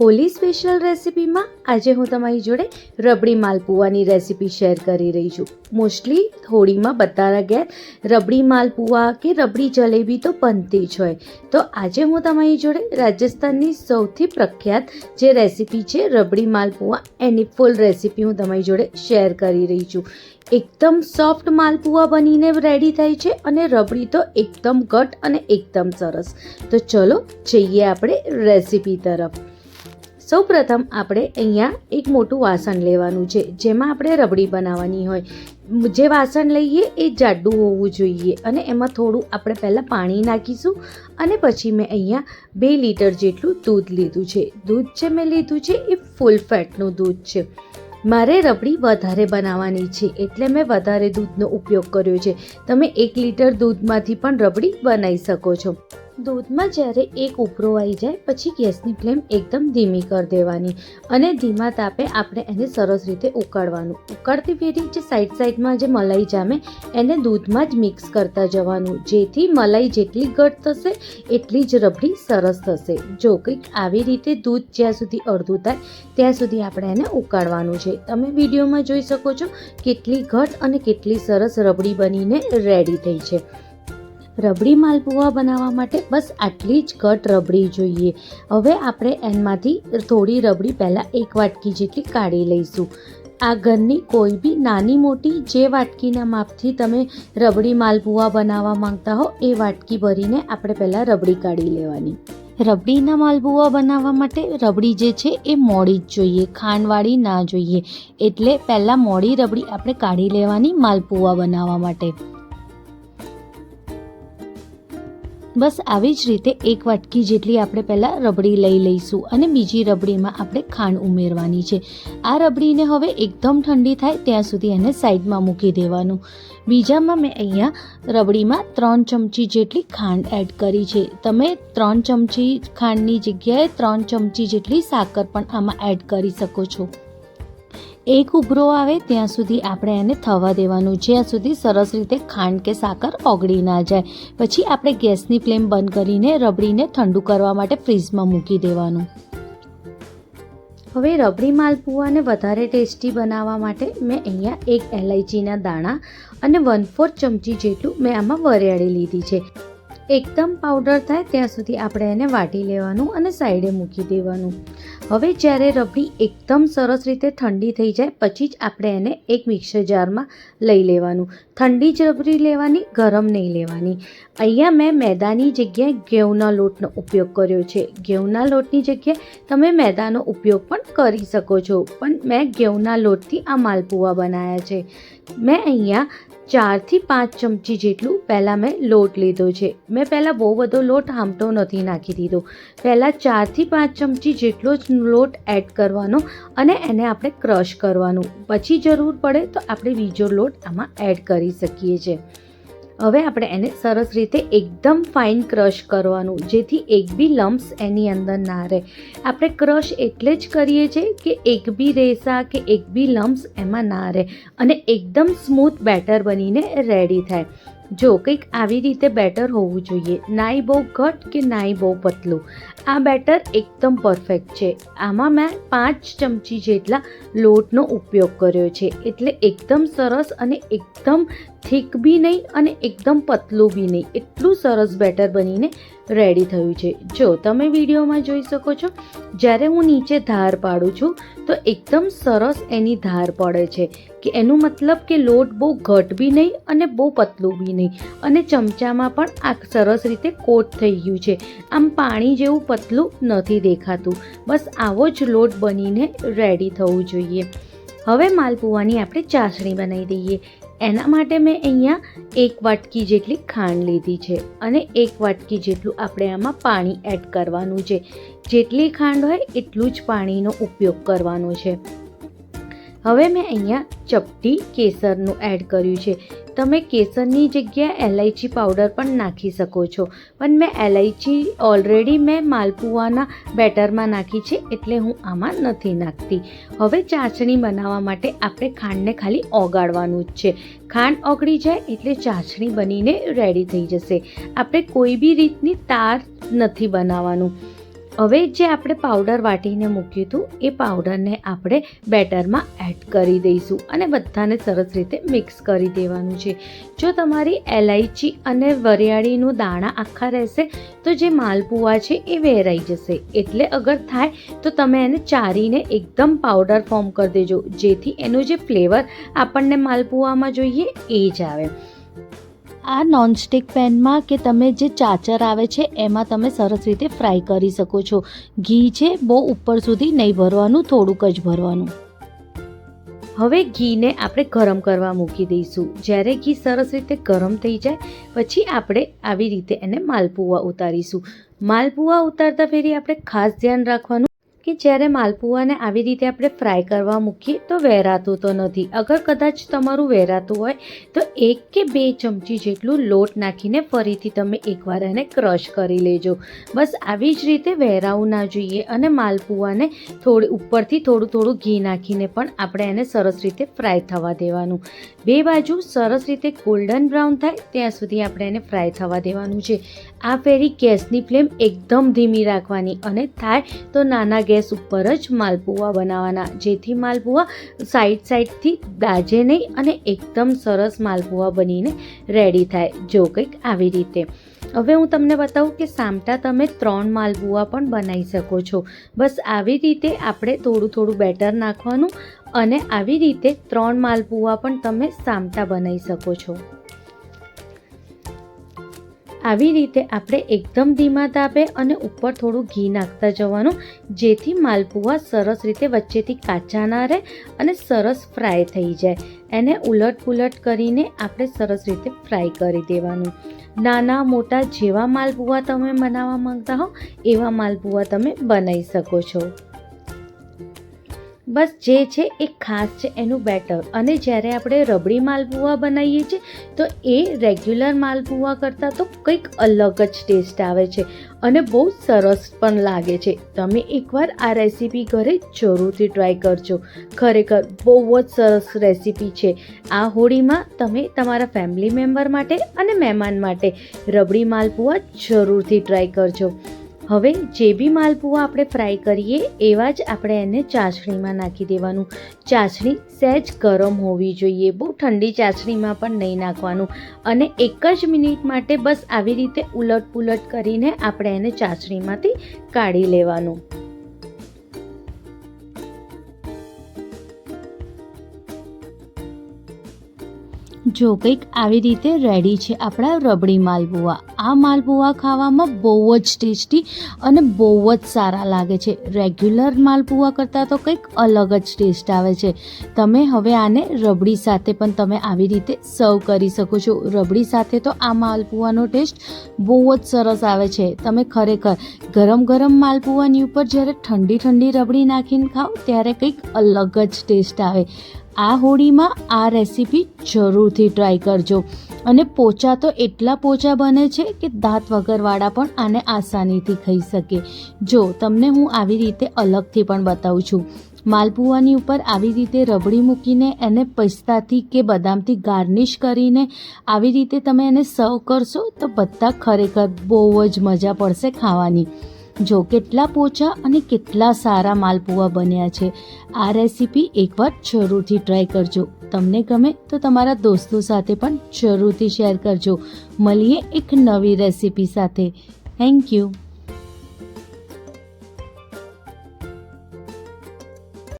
Holi special રેસિપીમાં આજે હું તમારી જોડે રબડી માલપુવાની રેસિપી શેર કરી રહી છું. મોસ્ટલી હોળીમાં બધાના ઘેર રબડી માલપુવા કે રબડી જલેબી તો બનતી જ હોય. તો આજે હું તમારી જોડે રાજસ્થાનની સૌથી પ્રખ્યાત જે રેસિપી છે રબડી માલપુવા એની ફૂલ રેસિપી હું તમારી જોડે શેર કરી રહી છું. એકદમ સોફ્ટ માલપુવા બનીને રેડી થાય છે અને રબડી તો એકદમ ઘટ અને એકદમ સરસ. તો ચલો જઈએ આપણે રેસિપી તરફ. સૌ પ્રથમ આપણે અહીંયા એક મોટું વાસણ લેવાનું છે, જેમાં આપણે રબડી બનાવવાની હોય. જે વાસણ લઈએ એ જાડું હોવું જોઈએ અને એમાં થોડું આપણે પહેલાં પાણી નાખીશું અને પછી મેં અહીંયા બે લીટર જેટલું દૂધ લીધું છે. દૂધ જે મેં લીધું છે એ ફૂલ ફેટનું દૂધ છે. મારે રબડી વધારે બનાવવાની છે એટલે મેં વધારે દૂધનો ઉપયોગ કર્યો છે. તમે એક લીટર દૂધમાંથી પણ રબડી બનાવી શકો છો. દૂધમાં જ્યારે એક ઉભરો આવી જાય, પછી ગેસની ફ્લેમ એકદમ ધીમી કરી દેવાની અને ધીમા તાપે આપણે એને સરસ રીતે ઉકાળવાનું. ઉકાળતી ફેરી જે સાઈડ સાઈડમાં જે મલાઈ જામે, એને દૂધમાં જ મિક્સ કરતા જવાનું. જેથી મલાઈ જેટલી ઘટ થશે, એટલી જ રબડી સરસ થશે. જો કંઈક આવી રીતે દૂધ જ્યાં સુધી અડધું થાય, ત્યાં સુધી આપણે એને ઉકાળવાનું છે. તમે વિડીયોમાં જોઈ શકો છો કેટલી ઘટ અને કેટલી સરસ રબડી બનીને રેડી થઈ છે. રબડી માલપુવા બનાવવા માટે બસ આટલી જ ઘટ રબડી જોઈએ. હવે આપણે એમાંથી થોડી રબડી પહેલાં એક વાટકી જેટલી કાઢી લઈશું. આ ઘરની કોઈ બી નાની મોટી જે વાટકીના માપથી તમે રબડી માલપુવા બનાવવા માંગતા હો, એ વાટકી ભરીને આપણે પહેલાં રબડી કાઢી લેવાની. રબડીના માલપુવા બનાવવા માટે રબડી જે છે, એ મોડી જ જોઈએ, ખાંડવાળી ના જોઈએ. એટલે પહેલાં મોડી રબડી આપણે કાઢી લેવાની માલપુવા બનાવવા માટે. બસ આવી જ રીતે એક વાટકી જેટલી આપણે પહેલાં રબડી લઈ લઈશું અને બીજી રબડીમાં આપણે ખાંડ ઉમેરવાની છે. આ રબડીને હવે એકદમ ઠંડી થાય ત્યાં સુધી એને સાઈડમાં મૂકી દેવાનું. બીજામાં મેં અહીંયા રબડીમાં ત્રણ ચમચી જેટલી ખાંડ એડ કરી છે. તમે ત્રણ ચમચી ખાંડની જગ્યાએ ત્રણ ચમચી જેટલી સાકર પણ આમાં એડ કરી શકો છો. એક ઉભરો આવે ત્યાં સુધી આપણે એને થવા દેવાનું. જ્યાં સુધી સરસ રીતે ખાંડ કે સાકર ઓગળી ના જાય. પછી આપણે ગેસની ફ્લેમ બંધ કરીને રબડીને ઠંડુ કરવા માટે ફ્રીજમાં મૂકી દેવાનું. હવે રબડી માલપુઆને વધારે ટેસ્ટી બનાવવા માટે મેં અહીંયા એક એલાયચીના દાણા અને વન ફોર્થ ચમચી જેટલું મેં આમાં વરિયાળી લીધી છે. એકદમ પાવડર થાય ત્યાં સુધી આપણે એને વાટી લેવાનું અને સાઈડે મૂકી દેવાનું. હવે જ્યારે રબડી એકદમ સરસ રીતે ઠંડી થઈ જાય, પછી જ આપણે એને એક મિક્સર જારમાં લઈ લેવાનું. ઠંડી જ રબડી લેવાની, ગરમ નહીં લેવાની. અહીંયા મેં મેદાની જગ્યાએ ઘઉંના લોટનો ઉપયોગ કર્યો છે. ઘઉંના લોટની જગ્યાએ તમે મેદાનો ઉપયોગ પણ કરી શકો છો. પણ મેં ઘઉંના લોટથી આ માલપુવા બનાવ્યા છે. મેં અહીંયા ચારથી પાંચ ચમચી જેટલું પહેલાં મેં લોટ લીધો છે. મેં પહેલાં બહુ બધો લોટ હામટો નથી નાખી દીધો. પહેલાં ચારથી પાંચ ચમચી જેટલો જ લોટ એડ કરવાનો અને એને આપણે ક્રશ કરવાનું. પછી જરૂર પડે તો આપણે બીજો લોટ આમાં એડ કરી શકીએ છીએ. હવે આપણે એને સરસ રીતે એકદમ ફાઇન ક્રશ કરવાનું, જેથી એક બી લમ્પ્સ એની અંદર ના રહે. આપણે ક્રશ એટલે જ કરીએ છીએ કે એક બી રેસા કે એક બી લમ્પ્સ એમાં ના રહે અને એકદમ સ્મૂથ બેટર બનીને રેડી થાય. જો કંઈક આવી રીતે બેટર હોવું જોઈએ, નાઈ બહુ ઘટ કે નાઈ બહુ પતલું? આ બેટર એકદમ પરફેક્ટ છે. આમાં મેં પાંચ ચમચી જેટલા લોટનો ઉપયોગ કર્યો છે. એટલે એકદમ સરસ અને એકદમ થીક બી નહીં અને એકદમ પતલું બી નહીં. એટલું સરસ બેટર બનીને રેડી થયું છે. જો તમે વિડીયોમાં જોઈ શકો છો, જ્યારે હું નીચે ધાર પાડું છું, તો એકદમ સરસ એની ધાર પડે છે કે એનું મતલબ કે લોટ બહુ ઘટ બી નહીં અને બહુ પતલું બી નહીં. અને ચમચામાં પણ આ સરસ રીતે કોટ થઈ ગયું છે. આમ પાણી જેવું પતલું નથી દેખાતું. બસ આવો જ લોટ બનીને રેડી થવું જોઈએ. હવે માલપુવાની આપણે ચાસણી બનાવી દઈએ. એના માટે મેં અહીંયા એક વાટકી જેટલી ખાંડ લીધી છે અને એક વાટકી જેટલું આપણે આમાં પાણી એડ કરવાનું છે. જેટલી ખાંડ હોય એટલું જ પાણીનો ઉપયોગ કરવાનો છે. હવે મેં અહીંયા ચપટી કેસરનું એડ કર્યું છે. તમે કેસરની જગ્યાએ એલાયચી પાવડર પણ નાખી શકો છો. પણ મેં એલાયચી ઓલરેડી મેં માલપુઆના બેટરમાં નાખી છે એટલે હું આમાં નથી નાખતી. હવે ચાસણી બનાવવા માટે આપણે ખાંડને ખાલી ઓગાળવાનું જ છે. ખાંડ ઓગળી જાય એટલે ચાસણી બનીને રેડી થઈ જશે. આપણે કોઈ બી રીતની તાર નથી બનાવવાનું. હવે જે આપણે પાવડર વાટીને મૂક્યું હતું, એ પાવડરને આપણે બેટરમાં એડ કરી દઈશું અને બધાને સરસ રીતે મિક્સ કરી દેવાનું છે. જો તમારી એલાયચી અને વરિયાળીનું દાણા આખા રહેશે, તો જે માલપુઆ છે એ વેરાઈ જશે. એટલે અગર થાય, તો તમે એને ચારીને એકદમ પાવડર ફોર્મ કરી દેજો. જેથી એનું જે ફ્લેવર આપણને માલપુઆમાં જોઈએ, એ જ આવે. આ નોનસ્ટિક પેનમાં કે તમે જે ચાચર આવે છે, એમાં તમે સરસ રીતે ફ્રાય કરી શકો છો. ઘી છે, બહુ ઉપર સુધી નહીં ભરવાનું, થોડુંક જ ભરવાનું. હવે ઘીને આપણે ગરમ કરવા મૂકી દઈશું. જ્યારે ઘી સરસ રીતે ગરમ થઈ જાય, પછી આપણે આવી રીતે એને માલપુવા ઉતારીશું. માલપુઆ ઉતારતા ફેરી આપણે ખાસ ધ્યાન રાખવાનું કે જ્યારે માલપુઆને આવી રીતે આપણે ફ્રાય કરવા મૂકીએ તો વેરાતું તો નથી. અગર કદાચ તમારું વેરાતું હોય, તો એક કે બે ચમચી જેટલું લોટ નાખીને ફરીથી તમે એકવાર એને ક્રશ કરી લેજો. બસ આવી જ રીતે વેરાવું ના જોઈએ અને માલપુઆને થોડી ઉપરથી થોડું થોડું ઘી નાખીને પણ આપણે એને સરસ રીતે ફ્રાય થવા દેવાનું. બે બાજુ સરસ રીતે ગોલ્ડન બ્રાઉન થાય, ત્યાં સુધી આપણે એને ફ્રાય થવા દેવાનું છે. આ ફેરી ગેસની ફ્લેમ એકદમ ધીમી રાખવાની અને થાય તો નાના ગેસ ઉપર જ માલપુવા બનાવવાના. જેથી માલપુઆ સાઈડ સાઈડથી દાજે નહીં અને એકદમ સરસ માલપુવા બનીને રેડી થાય, જો કંઈક આવી રીતે. હવે હું તમને બતાવું કે સામટા તમે ત્રણ માલપુઆ પણ બનાવી શકો છો. બસ આવી રીતે આપણે થોડું થોડું બેટર નાખવાનું અને આવી રીતે ત્રણ માલપુઆ પણ તમે સામટા બનાવી શકો છો. આવી રીતે આપણે એકદમ ધીમા તાપે અને ઉપર થોડું ઘી નાખતા જવાનું, જેથી માલપુઆ સરસ રીતે વચ્ચેથી કાચા ના રહે અને સરસ ફ્રાય થઈ જાય. એને ઉલટ પુલટ કરીને આપણે સરસ રીતે ફ્રાય કરી દેવાનું. નાના મોટા જેવા માલપુઆ તમે બનાવવા માંગતા હો, એવા માલપુઆ તમે બનાવી શકો છો. બસ જે છે એ ખાસ છે, એનું બેટર. અને જ્યારે આપણે રબડી માલપુઆ બનાવીએ છીએ, તો એ રેગ્યુલર માલપુઆ કરતાં તો કંઈક અલગ જ ટેસ્ટ આવે છે અને બહુ સરસ પણ લાગે છે. તમે એકવાર આ રેસીપી ઘરે જરૂરથી ટ્રાય કરજો. ખરેખર બહુ જ સરસ રેસીપી છે. આ હોળીમાં તમે તમારા ફેમિલી મેમ્બર માટે અને મહેમાન માટે રબડી માલપુઆ જરૂરથી ટ્રાય કરજો. હવે જે બી માલપુઆ આપણે ફ્રાય કરીએ, એવા જ આપણે એને ચાસણીમાં નાખી દેવાનું. ચાસણી સહેજ ગરમ હોવી જોઈએ. બહુ ઠંડી ચાસણીમાં પણ નહીં નાખવાનું. અને એક જ મિનિટ માટે બસ આવી રીતે ઉલટ પુલટ કરીને આપણે એને ચાસણીમાંથી કાઢી લેવાનું. જો કંઈક આવી રીતે રેડી છે આપણા રબડી માલપુઆ. આ માલપુઆ ખાવામાં બહુ જ ટેસ્ટી અને બહુ જ સારા લાગે છે. રેગ્યુલર માલપુઆ કરતાં તો કંઈક અલગ જ ટેસ્ટ આવે છે. તમે હવે આને રબડી સાથે પણ તમે આવી રીતે સર્વ કરી શકો છો. રબડી સાથે તો આ માલપુઆનો ટેસ્ટ બહુ જ સરસ આવે છે. તમે ખરેખર ગરમ ગરમ માલપુઆની ઉપર જ્યારે ઠંડી ઠંડી રબડી નાખીને ખાઓ, ત્યારે કંઈક અલગ જ ટેસ્ટ આવે. આ હોળીમાં આ રેસીપી જરૂરથી ટ્રાય કરજો. અને પોચા તો એટલા પોચા બને છે કે દાંત વગરવાળા પણ આને આસાનીથી ખાઈ શકે. જો તમને હું આવી રીતે અલગથી પણ બતાવું છું. માલપુઆની ઉપર આવી રીતે રબડી મૂકીને એને પિસ્તાથી કે બદામથી ગાર્નિશ કરીને આવી રીતે તમે એને સર્વ કરશો તો બધા ખરેખર બહુ જ મજા પડશે ખાવાની. જો કેટલા પોચા અને કેટલા સારા માલપુવા બન્યા છે, આ રેસીપી એકવાર જરૂરથી ટ્રાય કરજો. તમને ગમે તો તમારા દોસ્તો સાથે પણ જરૂરથી શેર કરજો. મળીએ એક નવી રેસીપી સાથે. Thank you